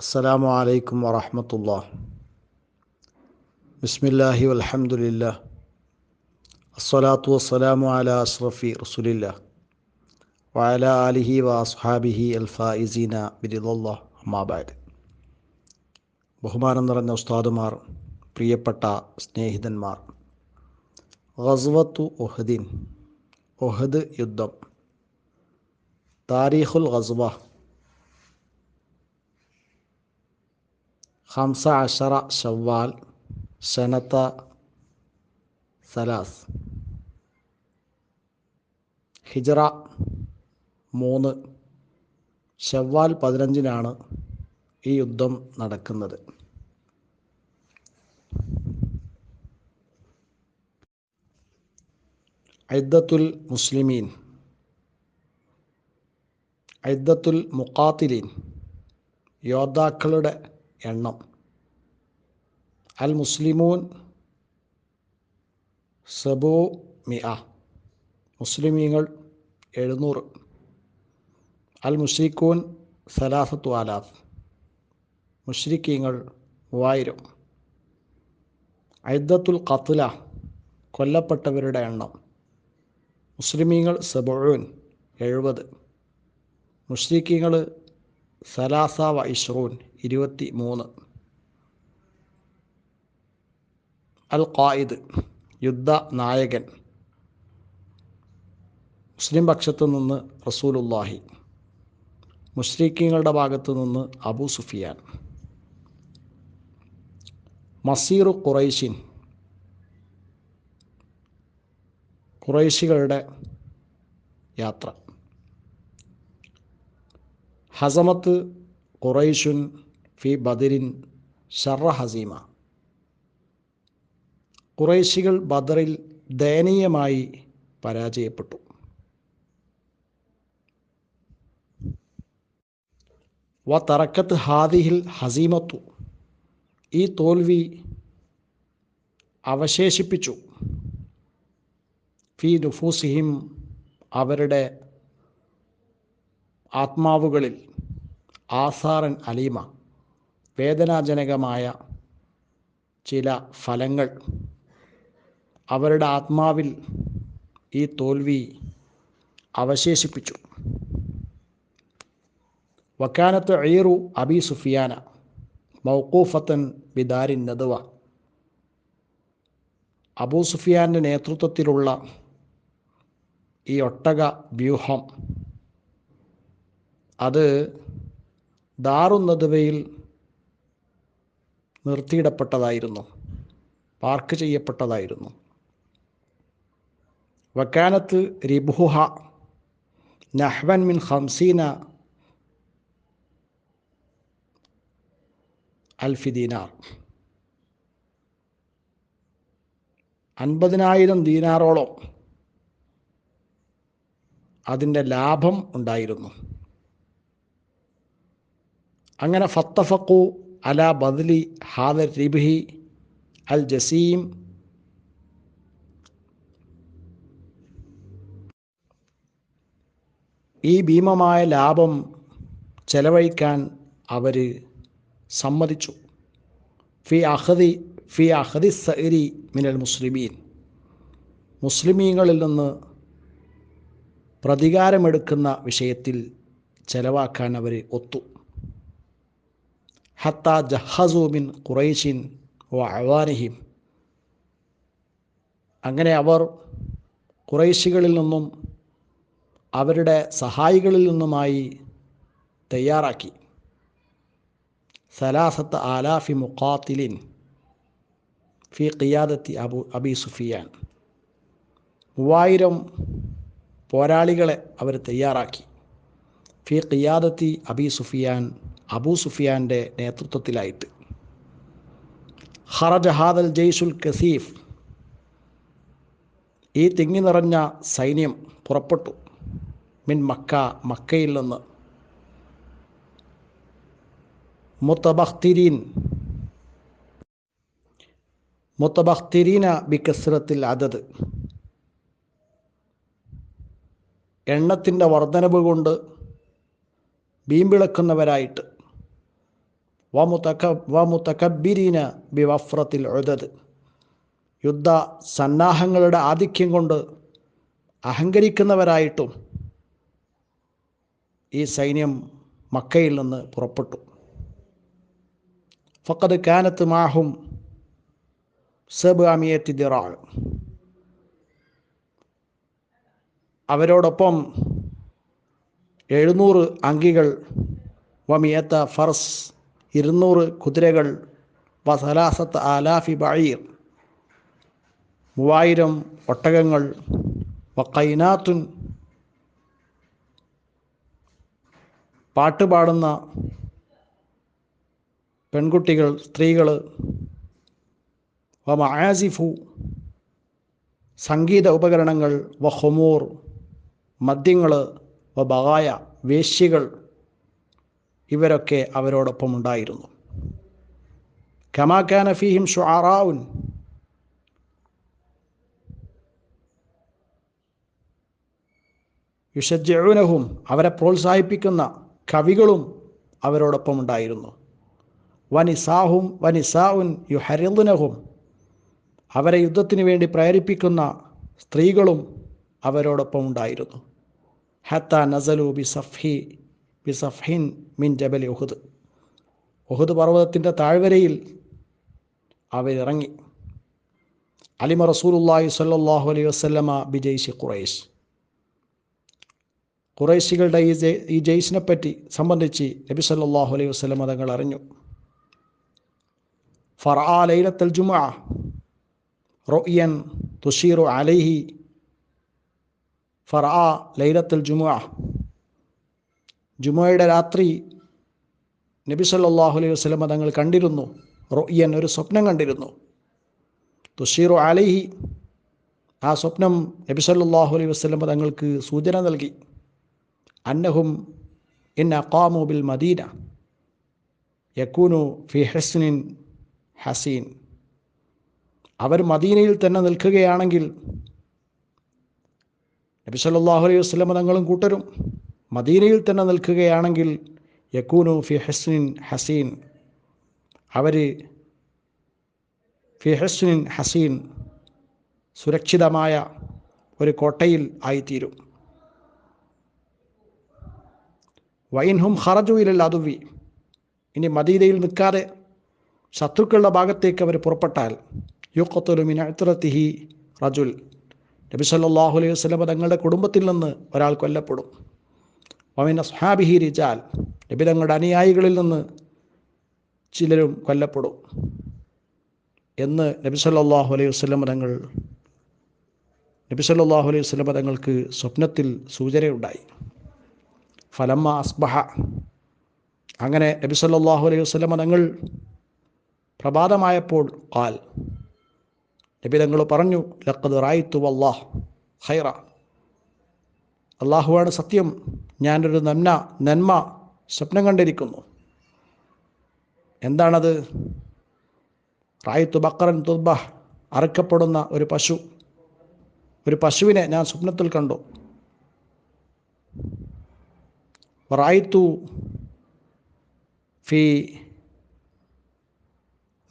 السلام عليكم ورحمة الله بسم الله والحمد لله الصلاة والسلام على أشرف رسول الله وعلى آله وأصحابه الفائزين برضا الله أما بعد ബഹുമാനം നിറഞ്ഞ ഉസ്താദുമാർ പ്രിയപ്പെട്ട സ്നേഹിതന്മാർ ഗസ്വത്തു ഒഹദിൻ ഒഹദ് യുദ്ധം താരീഖുൽ ഗസ്വ ഹംസ അഷറ ഷവ്വാൽ ഷനത്ത സലാസ്. ഹിജറ മൂന്ന്. ഷവ്വാൽ പതിനഞ്ചിനാണ് ഈ യുദ്ധം നടക്കുന്നത്. ഐദ്ദത്തുൽ മുസ്ലിമീൻ. ഐദ്ദത്തുൽ മുഖാത്തിലീൻ. യോദ്ധാക്കളുടെ എണ്ണം. അൽ മുസ്ലിമൂൻ സബോ മിഅ മുസ്ലിമീങ്ങൾ എഴുന്നൂറ്. അൽ മുഷ്രിഖൂൻ സലാഫത്ത് ആലാഫ്. മുഷ്രിഖീങ്ങൾ മൂവായിരം. ഐദ്ദത്തുൽ ഖത്ല കൊല്ലപ്പെട്ടവരുടെ എണ്ണം. മുസ്ലിമീങ്ങൾ സബോൻ എഴുപത്. മുഷ്രിഖീങ്ങൾ സലാസ വ ഇഷ്റൂൻ ഇരുപത്തി മൂന്ന് അൽ ഖായിദ് യുദ്ധ നായകൻ. മുസ്ലിം പക്ഷത്തു നിന്ന് റസൂലുല്ലാഹി മുസ്ലിഖീങ്ങളുടെ ഭാഗത്തു നിന്ന് അബൂ സുഫിയാൻ. മസീറു ഖുറൈഷിൻ ഖുറൈശികളുടെ യാത്ര. ഹസമത്ത് കുറൈഷുൻ ഫി ബദരിൻ ഷറ ഹസീമ. കുറൈശികൾ ബദറിൽ ദയനീയമായി പരാജയപ്പെട്ടു. വ തറക്കത്ത് ഹാദിഹിൽ ഹസീമത്തു. ഈ തോൽവി അവശേഷിപ്പിച്ചു. ഫി നുഫൂസിഹിം അവരുടെ ആത്മാവുകളിൽ. ആസാറൻ അലീമ. വേദനാജനകമായ ചില ഫലങ്ങൾ. അവരുടെ ആത്മാവിൽ ഈ തോൽവി അവശേഷിപ്പിച്ചു. വക്കാനത്ത് അയ്യറു അബി സുഫിയാന മൗക്കൂഫത്തൻ ബിദാരിൻ നദുവ. അബൂ സുഫിയാന്റെ നേതൃത്വത്തിലുള്ള ഈ ഒട്ടക വ്യൂഹം. അത് ദാറുന്നതുവയിൽ നിർത്തിയിടപ്പെട്ടതായിരുന്നു. പാർക്ക് ചെയ്യപ്പെട്ടതായിരുന്നു. വക്കാനത്ത് റിബുഹ നഹ്വൻ മിൻ ഹംസീന അൽഫിദീനാർ അൻപതിനായിരം ദീനാറോളം അതിന്റെ ലാഭം ഉണ്ടായിരുന്നു. അങ്ങനെ ഫത്തഫക്കു അല ബദലി ഹാദർ റിബിഹി അൽ ജസീം. ഈ ഭീമമായ ലാഭം ചെലവഴിക്കാൻ അവർ സമ്മതിച്ചു. ഫി അഹദി ഫി അഹദി സഹരി മിനൽ മുസ്ലിമീൻ. മുസ്ലിമീങ്ങളിൽ നിന്ന് പ്രതികാരമെടുക്കുന്ന വിഷയത്തിൽ ചെലവാക്കാൻ അവർ ഒത്തു. ഹത്ത ജഹസൂമിൻ ഖുറൈഷിൻ അവാനിഹിം അങ്ങനെ അവർ കുറേശികളിൽ നിന്നും അവരുടെ സഹായികളിൽ നിന്നുമായി തയ്യാറാക്കി. സലാസത്ത് ആലാഫി മുഖാത്തിലിൻ ഫി ഖിയാദത്തി അബു അബി സുഫിയാൻ. മൂവായിരം പോരാളികളെ അവർ തയ്യാറാക്കി. ഫി ഖിയാദത്തി അബി സുഫിയാൻ അബൂ സുഫിയാന്റെ നേതൃത്വത്തിലായിട്ട്. ഹറജ ഹാദൽ ജയ്സുൽ കസീഫ് ഈ തിങ്ങി നിറഞ്ഞ സൈന്യം പുറപ്പെട്ടു. മിൻ മക്ക മക്കയിൽ നിന്ന്. മുത്തബഖ്തിരീൻ മുത്തബഖ്തിരീന ബിക്കസ്രത്തിൽ അതത്. എണ്ണത്തിന്റെ വർധനവ് കൊണ്ട് വീമ്പിളക്കുന്നവരായിട്ട് വമുതക വമുതകബിരീന ബി വഫ്രത്തിൽ ഉദത് യുദ്ധ സന്നാഹങ്ങളുടെ ആധിക്യം കൊണ്ട് അഹങ്കരിക്കുന്നവരായിട്ടും ഈ സൈന്യം മക്കയിൽ നിന്ന് പുറപ്പെട്ടു. ഫക്കത് കാനത്ത് മാഹും സബ് അമിയത്തി ദിറാൾ അവരോടൊപ്പം എഴുന്നൂറ് അങ്കികൾ വമിയത്ത ഫർസ് ഇരുന്നൂറ് കുതിരകൾ വസലാസത്ത് ആലാഫി ബഴീർ മൂവായിരം ഒട്ടകങ്ങൾ വക്കൈനാത്തുൻ പാട്ടുപാടുന്ന പെൺകുട്ടികൾ സ്ത്രീകൾ വ സംഗീത ഉപകരണങ്ങൾ വ ഹൊമൂർ മദ്യങ്ങൾ വ ബായ വേശ്യകൾ ഇവരൊക്കെ അവരോടൊപ്പം ഉണ്ടായിരുന്നു കമാക്കാന ഫീഹിം ഷുആറാവുൻ യുഷജുനഹും അവരെ പ്രോത്സാഹിപ്പിക്കുന്ന കവികളും അവരോടൊപ്പം ഉണ്ടായിരുന്നു വനിസാഹും വനിസാഉൻ യുഹരിദുനഹും അവരെ യുദ്ധത്തിന് വേണ്ടി പ്രേരിപ്പിക്കുന്ന സ്ത്രീകളും അവരോടൊപ്പം ഉണ്ടായിരുന്നു ഹത്ത നസലൂബി സഫി ബി സഫിൻ മിൻ ജബലി ഉഹുദ്. ഉഹുദ് പർവതത്തിന്റെ താഴ്വരയിൽ അവരിറങ്ങി അലിമ റസൂലുല്ലാഹി സ്വല്ലല്ലാഹു അലൈഹി വസല്ലമ ബി ജയ്ഷി ഖുറൈശ് ഖുറൈശികളുടെ ഈ ജയ് ഈ ജയ്സിനെ പറ്റി സംബന്ധിച്ച് നബി സല്ലല്ലാഹു അലൈഹി വസല്ലമ തങ്ങൾ അറിഞ്ഞു. ഫർആ ലൈലത്തൽ ജുമുഅ റൊയ്യൻ തുഷീറു അലൈഹി ഫർആ ലൈലത്തൽ ജുമുഅ. ജുമുഅയുടെ രാത്രി നബി സല്ലാഹു അലൈഹി വസ്ലമ തങ്ങൾ കണ്ടിരുന്നു. റൊയ്യൻ ഒരു സ്വപ്നം കണ്ടിരുന്നു. തുഷീറു അലൈഹി. ആ സ്വപ്നം നബി സല്ലാഹു അലൈഹി വസ്ലമ തങ്ങൾക്ക് സൂചന നൽകി. അന്നഹും ഇൻ അഖാമു ബിൽ മദീന. യക്കൂനു ഫി ഹസ്നിൻ ഹസീൻ. അവർ മദീനയിൽ തന്നെ നിൽക്കുകയാണെങ്കിൽ നബി സല്ലല്ലാഹു അലൈഹി വസല്ലമ തങ്ങളും കൂട്ടരും മദീനയിൽ തന്നെ നിൽക്കുകയാണെങ്കിൽ യക്കൂനു ഫി ഹസ്നിൻ ഹസീൻ. അവർ ഫി ഹസ്നിൻ ഹസീൻ സുരക്ഷിതമായ ഒരു കോട്ടയിൽ ആയിത്തീരും. വൈൻഹും ഹറജു ഇലൽ അതുവി ഇനി മദീനയിൽ നിൽക്കാതെ ശത്രുക്കളുടെ ഭാഗത്തേക്ക് അവർ പുറപ്പെട്ടാൽ യുക്കത്തൊരു മിനത്തിഹി റജുൽ. നബി സല്ലല്ലാഹു അലൈഹി വസല്ലമ തങ്ങളുടെ കുടുംബത്തിൽ നിന്ന് ഒരാൾ കൊല്ലപ്പെടും. വമിൻ അസ്ഹാബിഹി രിജാൽ നബി തങ്ങളുടെ അനുയായികളിൽ നിന്ന് ചിലരും കൊല്ലപ്പെടും എന്ന് നബി സല്ലല്ലാഹു അലൈഹി വസ്ലം തങ്ങൾ നബി സല്ലല്ലാഹു അലൈഹി വസ്ലം തങ്ങൾക്ക് സ്വപ്നത്തിൽ സൂചനയുണ്ടായി. ഫലമ്മ അസ്ബഹ. അങ്ങനെ നബി സല്ലല്ലാഹു അലൈഹി വസ്ലം തങ്ങൾ പ്രഭാതമായപ്പോൾ കാൽ നബി തങ്ങൾ പറഞ്ഞു ലക്കത് റായിത്തു വല്ലാഹ് ഹൈറ അള്ളാഹുവാണ് സത്യം. ഞാനൊരു നന്മ നന്മ സ്വപ്നം കണ്ടിരിക്കുന്നു. എന്താണത്? റായിത്തു ബക്കറൻ തുബ അറക്കപ്പെടുന്ന ഒരു പശു. ഒരു പശുവിനെ ഞാൻ സ്വപ്നത്തിൽ കണ്ടു. റായിത്തു ഫി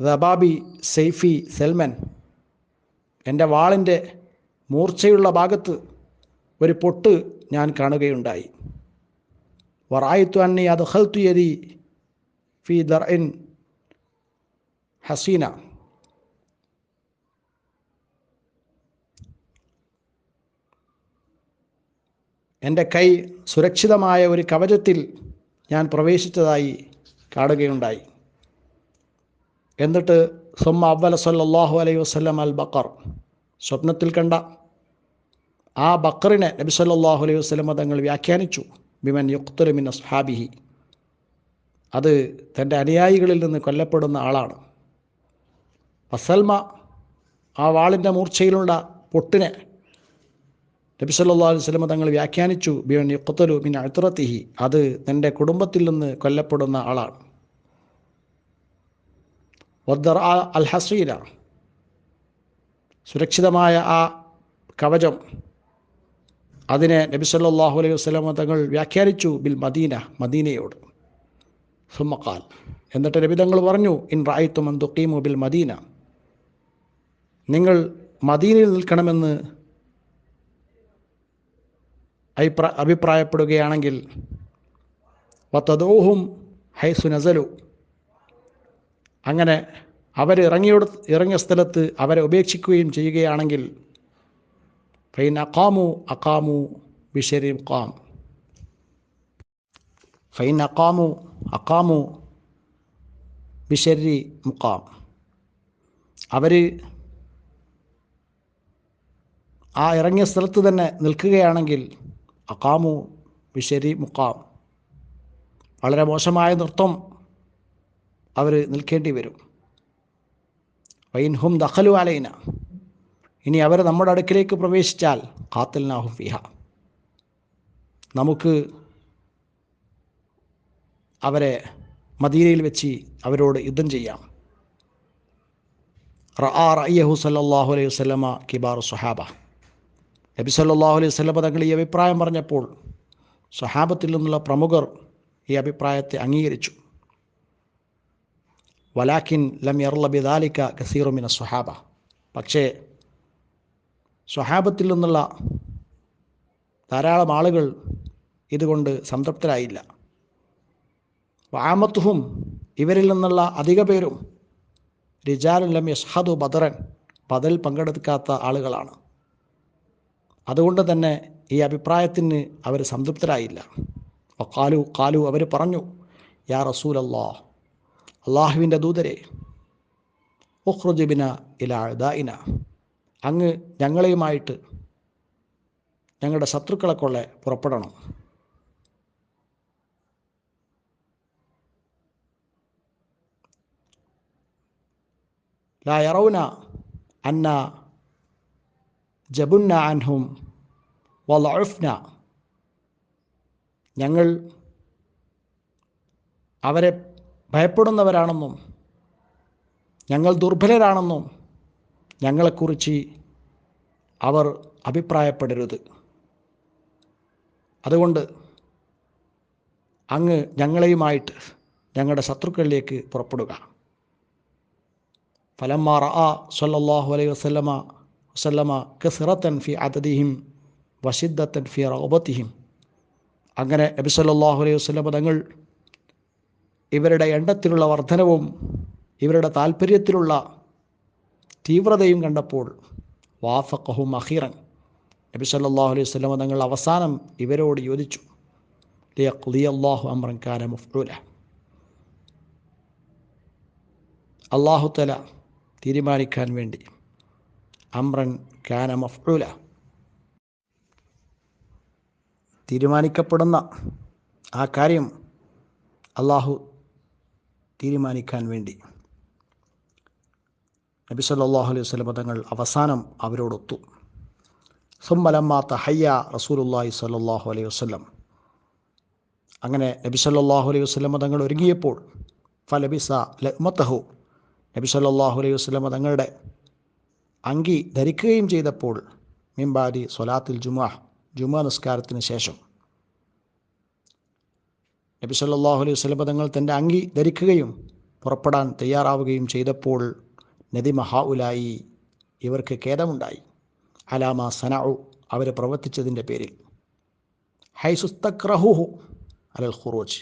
റബാബി സെയ്ഫി സെൽമൻ. എന്റെ വാളിന്റെ മൂർച്ചയുള്ള ഭാഗത്ത് ഒരു പൊട്ട് ഞാൻ കാണുകയുണ്ടായി. വറായിത്തു അന്നി അത് ഹൽത്തു യതി ഫി ദർ ഇൻ ഹസീന. എന്റെ കൈ സുരക്ഷിതമായ ഒരു കവചത്തിൽ ഞാൻ പ്രവേശിച്ചതായി കാണുകയുണ്ടായി. എന്നിട്ട് സുമ്മ അവല സല്ലാഹു അലൈഹി വസ്ലം അൽ ബക്കർ സ്വപ്നത്തിൽ കണ്ട ആ ബക്കറിനെ നബി സല്ലാഹു അലൈഹി വസല്ലം തങ്ങൾ വ്യാഖ്യാനിച്ചു. ബിമൻ യുക്തുരമിൻ അസ്ഹാബിഹി. അത് തന്റെ അനുയായികളിൽ നിന്ന് കൊല്ലപ്പെടുന്ന ആളാണ്. വസൽമ ആ വാളിന്റെ മൂർച്ചയിലുള്ള പൊട്ടിനെ നബി സല്ലാ അലൈഹി വസല്ലം തങ്ങൾ വ്യാഖ്യാനിച്ചു. ബിമൻ യുക്തുരു മിൻ അഴുത്തുറത്തിഹി അത് തന്റെ കുടുംബത്തിൽ നിന്ന് കൊല്ലപ്പെടുന്ന ആളാണ്. വദ്ദർ അൽ ഹസീന. സുരക്ഷിതമായ ആ കവചം അതിനെ നബി സല്ലാഹു അലൈഹി വസ്ലാമ തങ്ങൾ വ്യാഖ്യാനിച്ചു ബിൽ മദീന മദീനയോട്. സുമ്മക്കാൽ എന്നിട്ട് നബി തങ്ങൾ പറഞ്ഞു ഇൻ റായിത്തു മന്തുക്കീമു ബിൽ മദീന. നിങ്ങൾ മദീനയിൽ നിൽക്കണമെന്ന് അഭിപ്രായ അഭിപ്രായപ്പെടുകയാണെങ്കിൽ വത്തദോഹും ഹൈസു നസലു. അങ്ങനെ അവർ ഇറങ്ങിയോട് ഇറങ്ങിയ സ്ഥലത്ത് അവരെ ഉപേക്ഷിക്കുകയും ചെയ്യുകയാണെങ്കിൽ ഫൈൻ അക്കാമു അക്കാമു بشر قام. ഫൈൻ അക്കാമു അക്കാമു ബിഷരി മുക്കാം അവർ ആ ഇറങ്ങിയ സ്ഥലത്ത് തന്നെ നിൽക്കുകയാണെങ്കിൽ അക്കാമു ബിഷരി മുക്കാം വളരെ മോശമായ നൃത്തം അവർ നിൽക്കേണ്ടി വരും. വൈൻഹും ദഖലു അലൈന. ഇനി അവർ നമ്മുടെ അടുക്കിലേക്ക് പ്രവേശിച്ചാൽ കാത്തൽനാഹും ഫിഹ. നമുക്ക് അവരെ മദീനയിൽ വെച്ച് അവരോട് യുദ്ധം ചെയ്യാം. റആ സല്ലല്ലാഹു അലൈഹി വസല്ലമ കിബാർ സുഹാബ നബി സല്ലാഹു അലൈഹി വസല്ലമ തങ്ങൾ ഈ അഭിപ്രായം പറഞ്ഞപ്പോൾ സ്വഹാബത്തിൽ നിന്നുള്ള പ്രമുഖർ ഈ അഭിപ്രായത്തെ അംഗീകരിച്ചു. വലാഖിൻ ലം യർല ലബിദാലിക്ക കസീറുമിന സുഹാബ പക്ഷേ സ്വഹാബത്തിൽ നിന്നുള്ള ധാരാളം ആളുകൾ ഇതുകൊണ്ട് സംതൃപ്തരായില്ല. വാമത്തുഹും ഇവരിൽ നിന്നുള്ള അധിക പേരും റിജാലുല്ലം യസ്ഹദു ബദറൻ ബദൽ പങ്കെടുക്കാത്ത ആളുകളാണ്. അതുകൊണ്ട് തന്നെ ഈ അഭിപ്രായത്തിന് അവർ സംതൃപ്തരായില്ല. കാലു കാലു അവർ പറഞ്ഞു യാ റസൂൽ അള്ളാഹ് അള്ളാഹുവിന്റെ ദൂതരെ ഉഖ്റുജിബിന ഇലാദായിന അങ്ങ് ഞങ്ങളെയുമായിട്ട് ഞങ്ങളുടെ ശത്രുക്കളെ കൊള്ളെ പുറപ്പെടണം. ലാ യറൗന അന്ന ജബുന്ന അൻഹും വലഫ്ന ഞങ്ങൾ അവരെ ഭയപ്പെടുന്നവരാണെന്നും ഞങ്ങൾ ദുർബലരാണെന്നും ഞങ്ങളെക്കുറിച്ച് അവർ അഭിപ്രായപ്പെടരുത്. അതുകൊണ്ട് അങ്ങ് ഞങ്ങളെയുമായിട്ട് ഞങ്ങളുടെ ശത്രുക്കളിലേക്ക് പുറപ്പെടുക. ഫലമാർ ആ സല്ലാഹു അലൈഹി വസ്ലമ വസ്ലമ കസിറത്തൻ ഫി അതദിഹിം വഷിദ്ദത്തൻ ഫി റൗബത്തിഹിം അങ്ങനെ നബി സല്ലാഹു അലൈഹി വസല്ലമ തങ്ങൾ ഇവരുടെ എണ്ണത്തിലുള്ള വർധനവും ഇവരുടെ താല്പര്യത്തിലുള്ള തീവ്രതയും കണ്ടപ്പോൾ വാഫഖഹും അഖീറൻ. നബി സല്ലല്ലാഹു അലൈഹി വസല്ലമ തങ്ങൾ അവസാനം ഇവരോട് യോജിച്ചു. അള്ളാഹു അംറൻ കാന മഫ്ഊല അള്ളാഹു തല തീരുമാനിക്കാൻ വേണ്ടി അമ്രൻ കാന മഫ്ഊല തീരുമാനിക്കപ്പെടുന്ന ആ കാര്യം അള്ളാഹു തീരുമാനിക്കാൻ വേണ്ടി നബി സല്ലാഹു അലൈഹി വസല്ലം തങ്ങൾ അവസാനം അവരോടൊത്തു. സുമ്മലമ്മ തഹയ്യ റസൂലുള്ളാഹി സല്ലാഹു അലൈഹി വസ്ലം അങ്ങനെ നബി സല്ലാഹു അലൈഹി വസല്ലം തങ്ങൾ ഒരുങ്ങിയപ്പോൾ ഫലബിസ ലഹ്മത്തഹു നബി സല്ലാഹു അലൈഹി വസല്ലം തങ്ങളുടെ അങ്കി ധരിക്കുകയും ചെയ്തപ്പോൾ മിംബാദി സൊലാത്തിൽ ജുമാ ജുമാ നിസ്കാരത്തിന് ശേഷം. നബി സല്ലല്ലാഹു അലൈഹി വസല്ലം തങ്ങൾ തന്റെ അങ്കി ധരിക്കുകയും പുറപ്പെടാൻ തയ്യാറാവുകയും ചെയ്തപ്പോൾ നദി മഹാഉലായി ഇവർക്ക് ഖേദമുണ്ടായി. അലാമ സനഉ അവർ പ്രവർത്തിച്ചതിന്റെ പേരിൽ. ഹൈസുസ്തക്രഹുഹു അലൽ ഖുറൂജ്.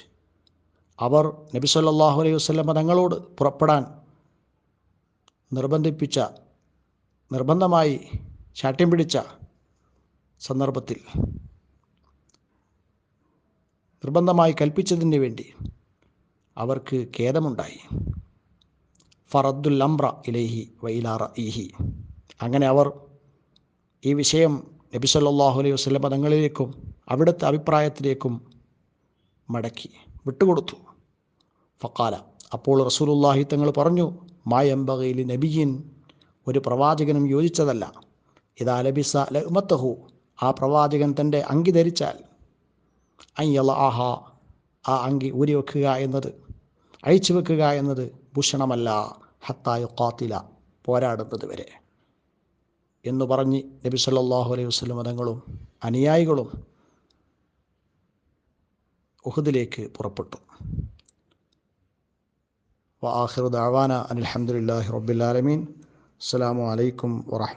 അവർ നബി സല്ലാഹു അലൈഹി വസല്ലം തങ്ങളോട് പുറപ്പെടാൻ നിർബന്ധിപ്പിച്ച നിർബന്ധമായി ശാഠ്യം പിടിച്ച സന്ദർഭത്തിൽ നിർബന്ധമായി കൽപ്പിച്ചതിന് വേണ്ടി അവർക്ക് ഖേദമുണ്ടായി. ഫറദ്ദുൽ അംറ ഇലൈഹി വൈലാറ ഈഹി അങ്ങനെ അവർ ഈ വിഷയം നബി സല്ലല്ലാഹു അലൈഹി വസല്ലം പദങ്ങളിലേക്കും അവിടുത്തെ അഭിപ്രായത്തിലേക്കും മടക്കി വിട്ടുകൊടുത്തു. ഫക്കാല അപ്പോൾ റസൂലുള്ളാഹി തങ്ങൾ പറഞ്ഞു മായംബകയിൽ നബിയിൻ ഒരു പ്രവാചകനും യോജിച്ചതല്ല. ഇതാ ലബിസ ലഹു ആ പ്രവാചകൻ തന്റെ അങ്കി ധരിച്ചാൽ അയ്യല ആ അങ്കി ഊരി വെക്കുക എന്നത് അഴിച്ചു വെക്കുക എന്നത് ഭൂഷണമല്ല ഹത്തായ കാത്തില പോരാടുന്നത് വരെ എന്ന് പറഞ്ഞ് നബി സല്ലാഹു അലൈഹി വസല്ലം മതങ്ങളും അനുയായികളും ഉഹദിലേക്ക് പുറപ്പെട്ടു. വ ആഖിറു ദഅവാന അനിൽ അസ്സാം അലൈക്കും വറഹ്മത്തുള്ളാഹി